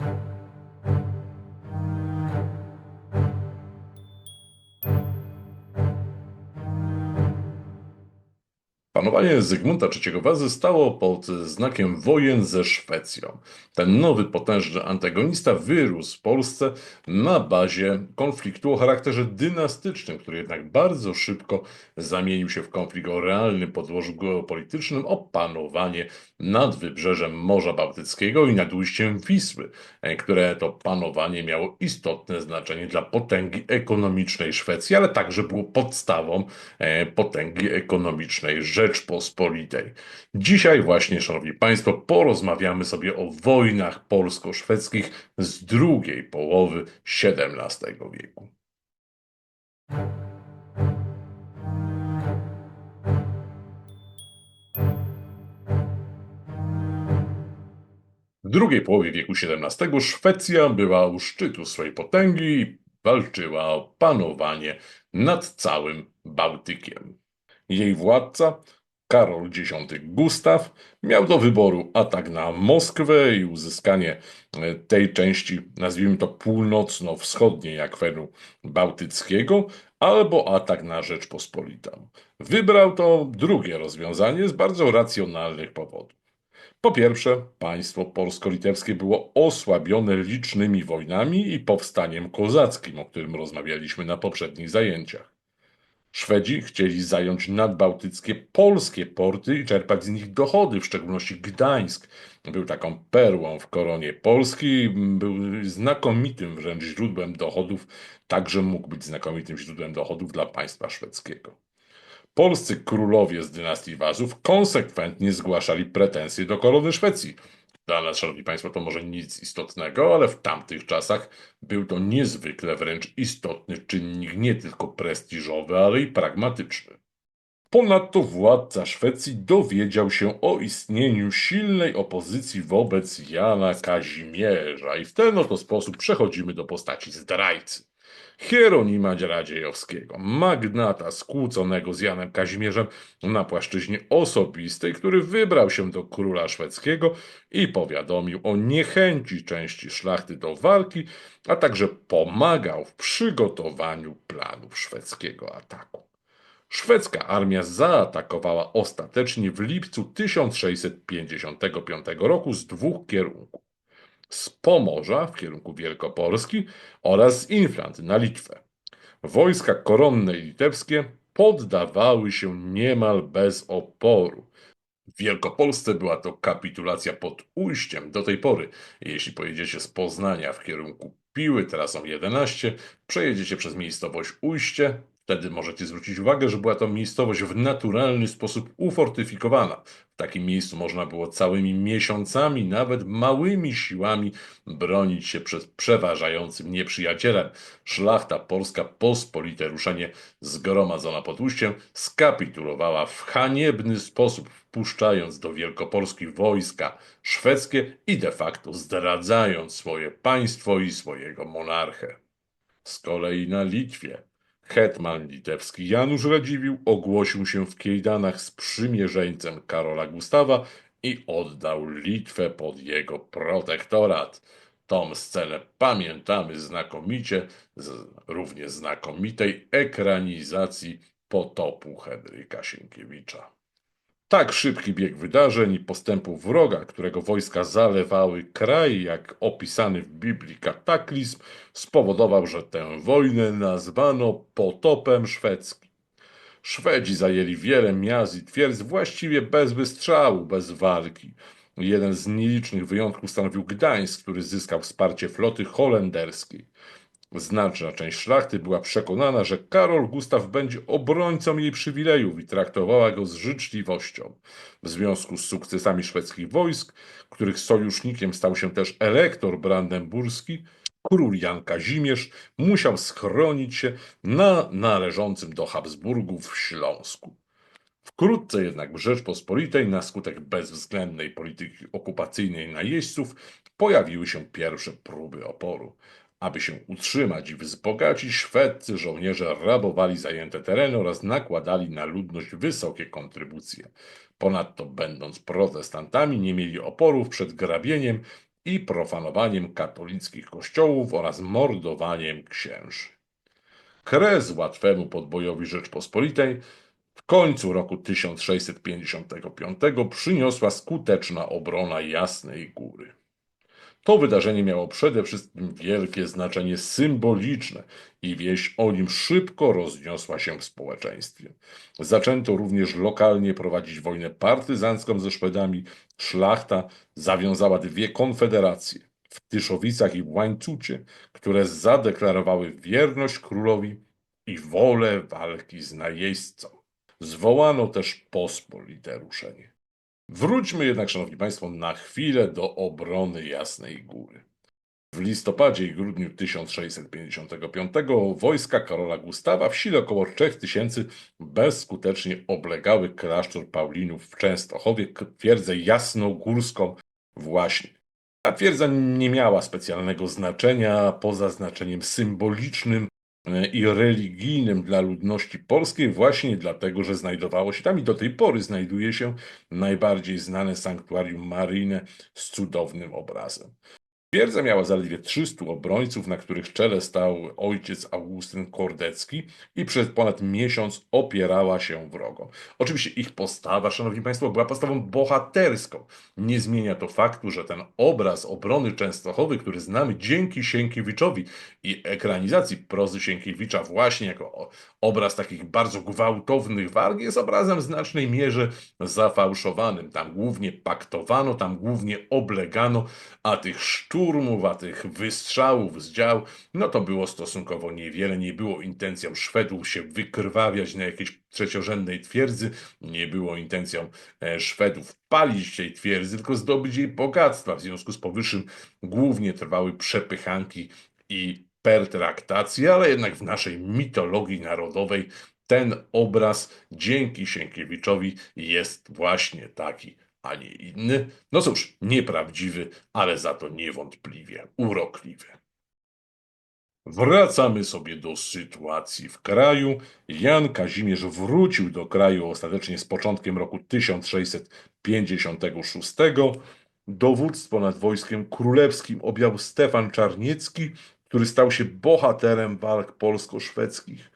Thank you Panowanie Zygmunta III Wazy stało pod znakiem wojen ze Szwecją. Ten nowy, potężny antagonista wyrósł w Polsce na bazie konfliktu o charakterze dynastycznym, który jednak bardzo szybko zamienił się w konflikt o realnym podłożu geopolitycznym, o panowanie nad wybrzeżem Morza Bałtyckiego i nad ujściem Wisły, e, które to panowanie miało istotne znaczenie dla potęgi ekonomicznej Szwecji, ale także było podstawą e, potęgi ekonomicznej Rzeczpospolitej. Dzisiaj właśnie, Szanowni Państwo, porozmawiamy sobie o wojnach polsko-szwedzkich z drugiej połowy XVII wieku. W drugiej połowie wieku XVII Szwecja była u szczytu swojej potęgi i walczyła o panowanie nad całym Bałtykiem. Jej władca, Karol X Gustaw, miał do wyboru atak na Moskwę i uzyskanie e, tej części, nazwijmy to północno-wschodniej akwenu bałtyckiego, albo atak na Rzeczpospolitą. Wybrał to drugie rozwiązanie z bardzo racjonalnych powodów. Po pierwsze, państwo polsko-litewskie było osłabione licznymi wojnami i powstaniem kozackim, o którym rozmawialiśmy na poprzednich zajęciach. Szwedzi chcieli zająć nadbałtyckie polskie porty i czerpać z nich dochody, w szczególności Gdańsk. Był taką perłą w koronie Polski, był znakomitym wręcz źródłem dochodów, także mógł być znakomitym źródłem dochodów dla państwa szwedzkiego. Polscy królowie z dynastii Wazów konsekwentnie zgłaszali pretensje do korony Szwecji. Dla nas, szanowni państwo, to może nic istotnego, ale w tamtych czasach był to niezwykle wręcz istotny czynnik nie tylko prestiżowy, ale i pragmatyczny. Ponadto władca Szwecji dowiedział się o istnieniu silnej opozycji wobec Jana Kazimierza i w ten oto sposób przechodzimy do postaci zdrajcy. Hieronima Radziejowskiego, magnata skłóconego z Janem Kazimierzem na płaszczyźnie osobistej, który wybrał się do króla szwedzkiego i powiadomił o niechęci części szlachty do walki, a także pomagał w przygotowaniu planów szwedzkiego ataku. Szwedzka armia zaatakowała ostatecznie w lipcu 1655 roku z dwóch kierunków z Pomorza w kierunku Wielkopolski oraz z Inflant na Litwę. Wojska koronne i litewskie poddawały się niemal bez oporu. W Wielkopolsce była to kapitulacja pod ujściem do tej pory. Jeśli pojedziecie z Poznania w kierunku Piły trasą 11, przejedziecie przez miejscowość Ujście, Wtedy możecie zwrócić uwagę, że była to miejscowość w naturalny sposób ufortyfikowana. W takim miejscu można było całymi miesiącami, nawet małymi siłami bronić się przed przeważającym nieprzyjacielem. Szlachta polska, pospolite ruszenie zgromadzona pod ujściem, skapitulowała w haniebny sposób, wpuszczając do Wielkopolski wojska szwedzkie i de facto zdradzając swoje państwo i swojego monarchę. Z kolei na Litwie Hetman litewski Janusz Radziwiłł ogłosił się w Kiejdanach sprzymierzeńcem Karola Gustawa i oddał Litwę pod jego protektorat. Tą scenę pamiętamy znakomicie z równie znakomitej ekranizacji potopu Henryka Sienkiewicza. Tak szybki bieg wydarzeń i postępów wroga, którego wojska zalewały kraj, jak opisany w Biblii kataklizm, spowodował, że tę wojnę nazwano potopem szwedzkim. Szwedzi zajęli wiele miast i twierdz właściwie bez wystrzału, bez walki. Jeden z nielicznych wyjątków stanowił Gdańsk, który zyskał wsparcie floty holenderskiej. Znaczna część szlachty była przekonana, że Karol Gustaw będzie obrońcą jej przywilejów i traktowała go z życzliwością. W związku z sukcesami szwedzkich wojsk, których sojusznikiem stał się też elektor brandenburski, król Jan Kazimierz musiał schronić się na należącym do Habsburgów Śląsku. Wkrótce jednak w Rzeczpospolitej na skutek bezwzględnej polityki okupacyjnej najeźdźców pojawiły się pierwsze próby oporu. Aby się utrzymać i wzbogacić, szwedzcy żołnierze rabowali zajęte tereny oraz nakładali na ludność wysokie kontrybucje. Ponadto, będąc protestantami, nie mieli oporów przed grabieniem i profanowaniem katolickich kościołów oraz mordowaniem księży. Kres łatwemu podbojowi Rzeczpospolitej w końcu roku 1655 przyniosła skuteczna obrona Jasnej Góry. To wydarzenie miało przede wszystkim wielkie znaczenie symboliczne i wieść o nim szybko rozniosła się w społeczeństwie. Zaczęto również lokalnie prowadzić wojnę partyzancką ze Szwedami. Szlachta zawiązała dwie konfederacje w Tyszowicach i w Łańcucie, które zadeklarowały wierność królowi i wolę walki z najeźdźcą. Zwołano też pospolite ruszenie. Wróćmy jednak, Szanowni Państwo, na chwilę do obrony Jasnej Góry. W listopadzie i grudniu 1655 wojska Karola Gustawa w sile około 3000 bezskutecznie oblegały klasztor Paulinów w Częstochowie, twierdzę jasnogórską właśnie. Ta twierdza nie miała specjalnego znaczenia poza znaczeniem symbolicznym i religijnym dla ludności polskiej właśnie dlatego, że znajdowało się tam i do tej pory znajduje się najbardziej znane sanktuarium maryjne z cudownym obrazem. Twierdza miała zaledwie 300 obrońców, na których czele stał ojciec Augustyn Kordecki i przez ponad miesiąc opierała się wrogom. Oczywiście ich postawa, szanowni państwo, była postawą bohaterską. Nie zmienia to faktu, że ten obraz obrony Częstochowy, który znamy dzięki Sienkiewiczowi i ekranizacji prozy Sienkiewicza właśnie jako obraz takich bardzo gwałtownych walk, jest obrazem w znacznej mierze zafałszowanym. Tam głównie paktowano, tam głównie oblegano, a tych szturmów, a tych wystrzałów z dział, no to było stosunkowo niewiele. Nie było intencją Szwedów się wykrwawiać na jakiejś trzeciorzędnej twierdzy, nie było intencją e, Szwedów palić tej twierdzy, tylko zdobyć jej bogactwa. W związku z powyższym głównie trwały przepychanki i pertraktacje, ale jednak w naszej mitologii narodowej ten obraz dzięki Sienkiewiczowi jest właśnie taki, a nie inny. No cóż, nieprawdziwy, ale za to niewątpliwie urokliwy. Wracamy sobie do sytuacji w kraju. Jan Kazimierz wrócił do kraju ostatecznie z początkiem roku 1656. Dowództwo nad wojskiem królewskim objął Stefan Czarniecki, który stał się bohaterem walk polsko-szwedzkich.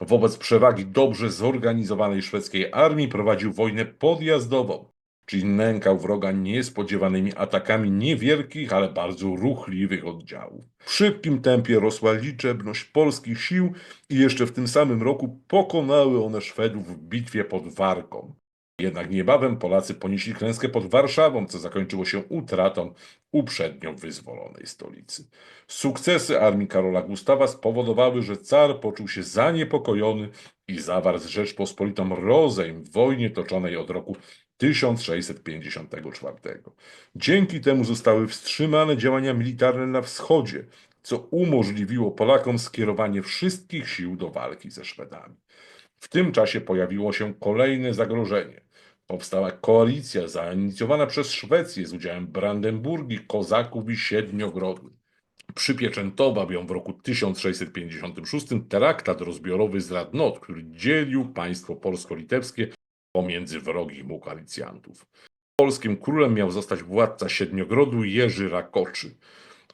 Wobec przewagi dobrze zorganizowanej szwedzkiej armii prowadził wojnę podjazdową, czyli nękał wroga niespodziewanymi atakami niewielkich, ale bardzo ruchliwych oddziałów. W szybkim tempie rosła liczebność polskich sił i jeszcze w tym samym roku pokonały one Szwedów w bitwie pod Warką. Jednak niebawem Polacy ponieśli klęskę pod Warszawą, co zakończyło się utratą uprzednio wyzwolonej stolicy. Sukcesy armii Karola Gustawa spowodowały, że car poczuł się zaniepokojony i zawarł z Rzeczpospolitą rozejm w wojnie toczonej od roku 1654. Dzięki temu zostały wstrzymane działania militarne na wschodzie, co umożliwiło Polakom skierowanie wszystkich sił do walki ze Szwedami. W tym czasie pojawiło się kolejne zagrożenie. Powstała koalicja zainicjowana przez Szwecję z udziałem Brandenburgii, Kozaków i Siedmiogrodu. Przypieczętował ją w roku 1656 traktat rozbiorowy z Radnot, który dzielił państwo polsko-litewskie pomiędzy wrogich mu koalicjantów. Polskim królem miał zostać władca Siedmiogrodu Jerzy Rakoczy,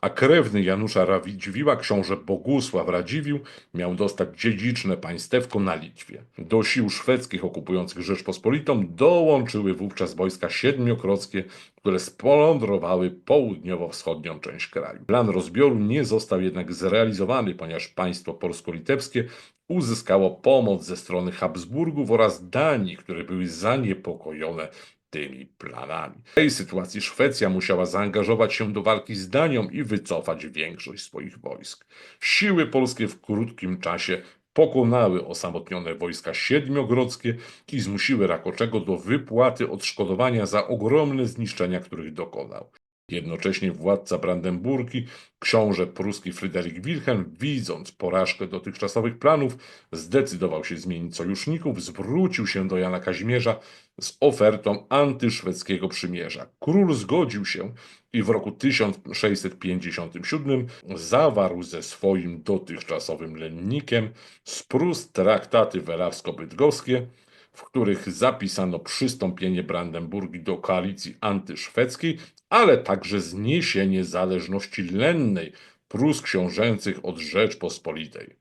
a krewny Janusza Radziwiła, książę Bogusław Radziwiłł, miał dostać dziedziczne państewko na Litwie. Do sił szwedzkich okupujących Rzeczpospolitą dołączyły wówczas wojska siedmiokrockie, które splądrowały południowo-wschodnią część kraju. Plan rozbioru nie został jednak zrealizowany, ponieważ państwo polsko-litewskie uzyskało pomoc ze strony Habsburgów oraz Danii, które były zaniepokojone tymi planami. W tej sytuacji Szwecja musiała zaangażować się do walki z Danią i wycofać większość swoich wojsk. Siły polskie w krótkim czasie pokonały osamotnione wojska siedmiogrodzkie i zmusiły Rakoczego do wypłaty odszkodowania za ogromne zniszczenia, których dokonał. Jednocześnie władca Brandenburgii, książę pruski Fryderyk Wilhelm, widząc porażkę dotychczasowych planów, zdecydował się zmienić sojuszników, zwrócił się do Jana Kazimierza z ofertą antyszwedzkiego przymierza. Król zgodził się i w roku 1657 zawarł ze swoim dotychczasowym lennikiem z Prus traktaty werawsko-bydgoskie, w których zapisano przystąpienie Brandenburgii do koalicji antyszwedzkiej, ale także zniesienie zależności lennej Prus książęcych od Rzeczpospolitej.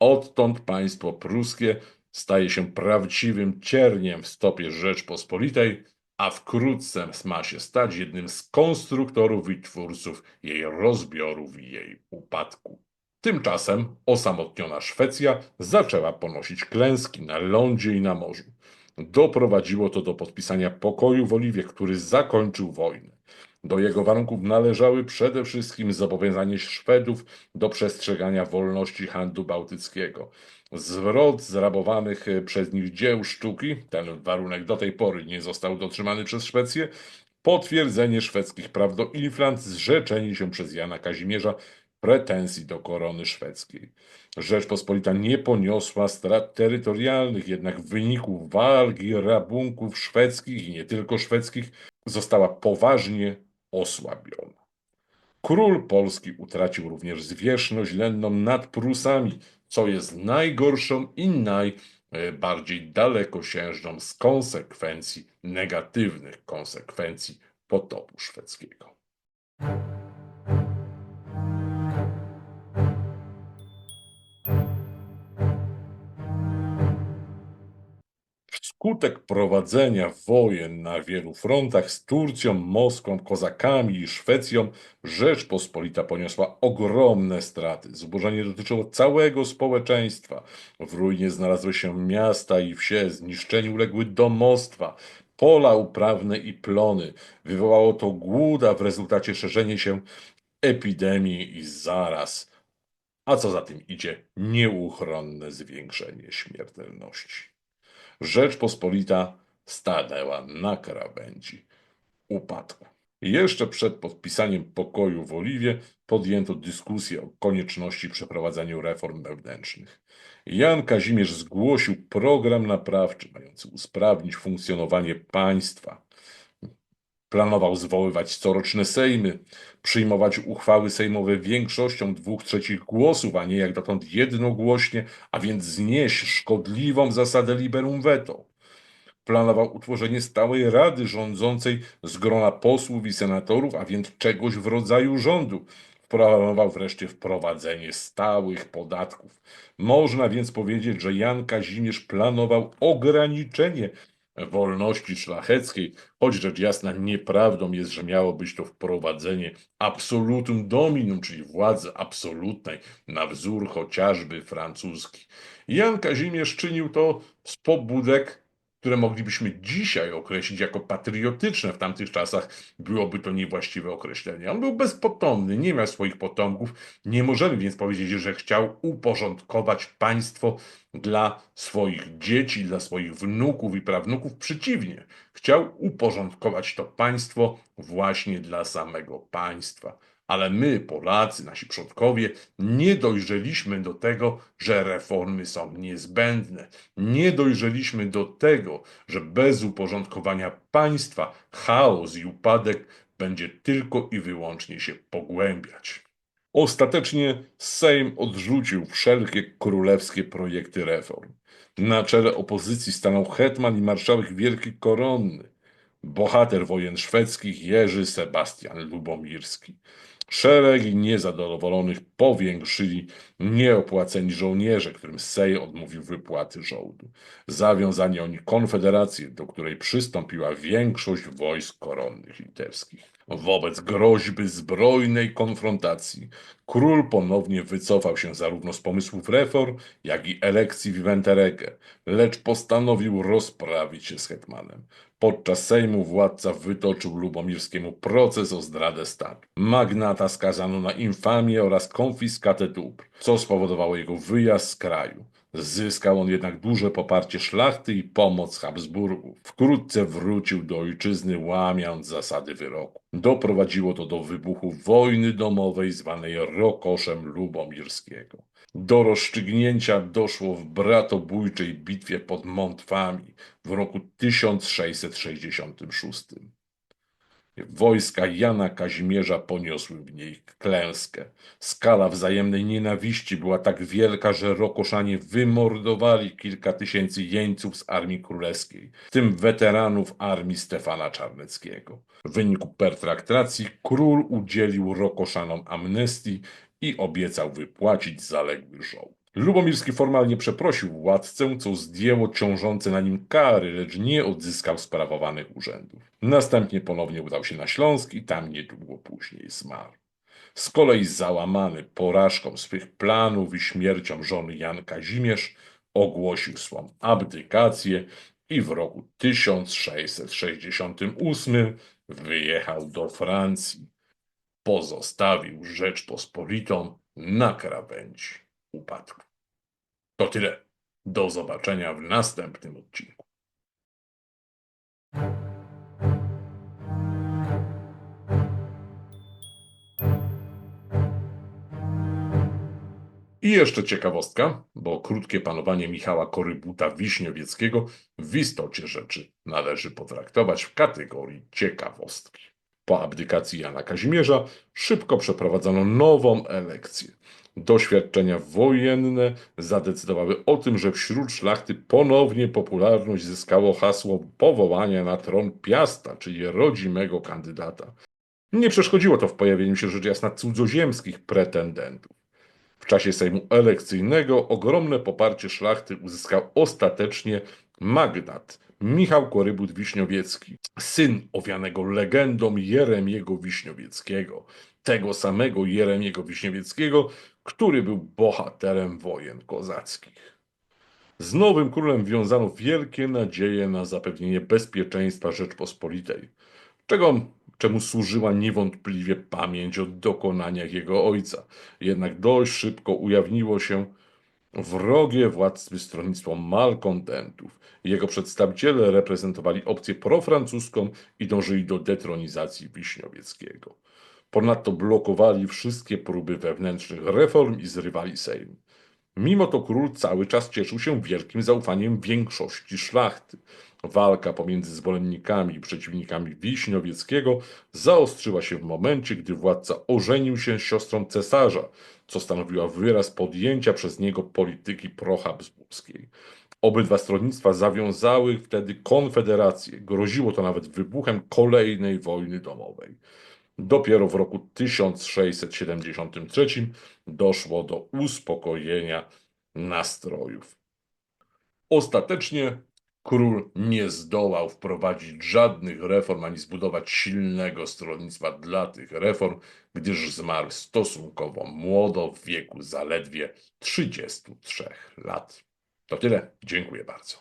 Odtąd państwo pruskie staje się prawdziwym cierniem w stopie Rzeczpospolitej, a wkrótce ma się stać jednym z konstruktorów i twórców jej rozbiorów i jej upadku. Tymczasem osamotniona Szwecja zaczęła ponosić klęski na lądzie i na morzu. Doprowadziło to do podpisania pokoju w Oliwie, który zakończył wojnę. Do jego warunków należały przede wszystkim zobowiązanie Szwedów do przestrzegania wolności handlu bałtyckiego, zwrot zrabowanych e, przez nich dzieł sztuki, ten warunek do tej pory nie został dotrzymany przez Szwecję, potwierdzenie szwedzkich praw do Inflant, zrzeczenie się przez Jana Kazimierza pretensji do korony szwedzkiej. Rzeczpospolita nie poniosła strat terytorialnych, jednak w wyniku walk i rabunków szwedzkich i nie tylko szwedzkich została poważnie osłabiona. Król Polski utracił również zwierzchność lenną nad Prusami, co jest najgorszą i najbardziej dalekosiężną z konsekwencji, negatywnych konsekwencji potopu szwedzkiego. Wskutek prowadzenia wojen na wielu frontach z Turcją, Moskwą, Kozakami i Szwecją, Rzeczpospolita poniosła ogromne straty. Zubożenie dotyczyło całego społeczeństwa. W ruinie znalazły się miasta i wsie, zniszczeniu uległy domostwa, pola uprawne i plony. Wywołało to głód, a w rezultacie szerzenie się epidemii i zaraz. A co za tym idzie, nieuchronne zwiększenie śmiertelności. Rzeczpospolita stanęła na krawędzi upadku. Jeszcze przed podpisaniem pokoju w Oliwie podjęto dyskusję o konieczności przeprowadzania reform wewnętrznych. Jan Kazimierz zgłosił program naprawczy mający usprawnić funkcjonowanie państwa. Planował zwoływać coroczne sejmy, przyjmować uchwały sejmowe większością dwóch trzecich głosów, a nie jak dotąd jednogłośnie, a więc znieść szkodliwą zasadę liberum veto. Planował utworzenie stałej rady rządzącej z grona posłów i senatorów, a więc czegoś w rodzaju rządu. Planował wreszcie wprowadzenie stałych podatków. Można więc powiedzieć, że Jan Kazimierz planował ograniczenie wolności szlacheckiej, choć rzecz jasna nieprawdą jest, że miało być to wprowadzenie absolutum dominum, czyli władzy absolutnej, na wzór chociażby francuski. Jan Kazimierz czynił to z pobudek które moglibyśmy dzisiaj określić jako patriotyczne w tamtych czasach, byłoby to niewłaściwe określenie. On był bezpotomny, nie miał swoich potomków. Nie możemy więc powiedzieć, że chciał uporządkować państwo dla swoich dzieci, dla swoich wnuków i prawnuków. Przeciwnie, chciał uporządkować to państwo właśnie dla samego państwa ale my, Polacy, nasi przodkowie, nie dojrzeliśmy do tego, że reformy są niezbędne. Nie dojrzeliśmy do tego, że bez uporządkowania państwa chaos i upadek będzie tylko i wyłącznie się pogłębiać. Ostatecznie Sejm odrzucił wszelkie królewskie projekty reform. Na czele opozycji stanął hetman i marszałek wielki koronny, bohater wojen szwedzkich Jerzy Sebastian Lubomirski. Szeregi niezadowolonych powiększyli nieopłaceni żołnierze, którym Sej odmówił wypłaty żołdu. Zawiązali oni konfederację, do której przystąpiła większość wojsk koronnych litewskich. Wobec groźby zbrojnej konfrontacji król ponownie wycofał się zarówno z pomysłów reform, jak i elekcji w Wenterege, lecz postanowił rozprawić się z hetmanem. Podczas Sejmu władca wytoczył Lubomirskiemu proces o zdradę stanu. Magnata skazano na infamię oraz konfiskatę dóbr, co spowodowało jego wyjazd z kraju. Zyskał on jednak duże poparcie szlachty i pomoc Habsburgów. Wkrótce wrócił do ojczyzny, łamiąc zasady wyroku. Doprowadziło to do wybuchu wojny domowej zwanej Rokoszem Lubomirskiego. Do rozstrzygnięcia doszło w bratobójczej bitwie pod Montwami w roku 1666. Wojska Jana Kazimierza poniosły w niej klęskę. Skala wzajemnej nienawiści była tak wielka, że Rokoszanie wymordowali kilka tysięcy jeńców z Armii Królewskiej, w tym weteranów armii Stefana Czarneckiego. W wyniku pertraktacji król udzielił Rokoszanom amnestii i obiecał wypłacić zaległy żołd. Lubomirski formalnie przeprosił władcę, co zdjęło ciążące na nim kary, lecz nie odzyskał sprawowanych urzędów. Następnie ponownie udał się na Śląsk i tam niedługo później zmarł. Z kolei załamany porażką swych planów i śmiercią żony Jan Kazimierz ogłosił swą abdykację i w roku 1668 wyjechał do Francji. Pozostawił Rzeczpospolitą na krawędzi upadku. To tyle. Do zobaczenia w następnym odcinku. I jeszcze ciekawostka, bo krótkie panowanie Michała Korybuta Wiśniowieckiego w istocie rzeczy należy potraktować w kategorii ciekawostki. Po abdykacji Jana Kazimierza szybko przeprowadzono nową elekcję. Doświadczenia wojenne zadecydowały o tym, że wśród szlachty ponownie popularność zyskało hasło powołania na tron Piasta, czyli rodzimego kandydata. Nie przeszkodziło to w pojawieniu się rzecz jasna cudzoziemskich pretendentów. W czasie Sejmu elekcyjnego ogromne poparcie szlachty uzyskał ostatecznie magnat Michał Korybut Wiśniowiecki, syn owianego legendą Jeremiego Wiśniowieckiego, tego samego Jeremiego Wiśniowieckiego, który był bohaterem wojen kozackich. Z nowym królem wiązano wielkie nadzieje na zapewnienie bezpieczeństwa Rzeczpospolitej, czego, czemu służyła niewątpliwie pamięć o dokonaniach jego ojca. Jednak dość szybko ujawniło się wrogie władcy stronnictwo malkontentów. Jego przedstawiciele reprezentowali opcję profrancuską i dążyli do detronizacji Wiśniowieckiego. Ponadto blokowali wszystkie próby wewnętrznych reform i zrywali Sejm. Mimo to król cały czas cieszył się wielkim zaufaniem większości szlachty. Walka pomiędzy zwolennikami i przeciwnikami Wiśniowieckiego zaostrzyła się w momencie, gdy władca ożenił się z siostrą cesarza, co stanowiło wyraz podjęcia przez niego polityki prohabsburskiej. Obydwa stronnictwa zawiązały wtedy konfederację. Groziło to nawet wybuchem kolejnej wojny domowej. Dopiero w roku 1673 doszło do uspokojenia nastrojów. Ostatecznie król nie zdołał wprowadzić żadnych reform ani zbudować silnego stronnictwa dla tych reform, gdyż zmarł stosunkowo młodo w wieku zaledwie 33 lat. To tyle. Dziękuję bardzo.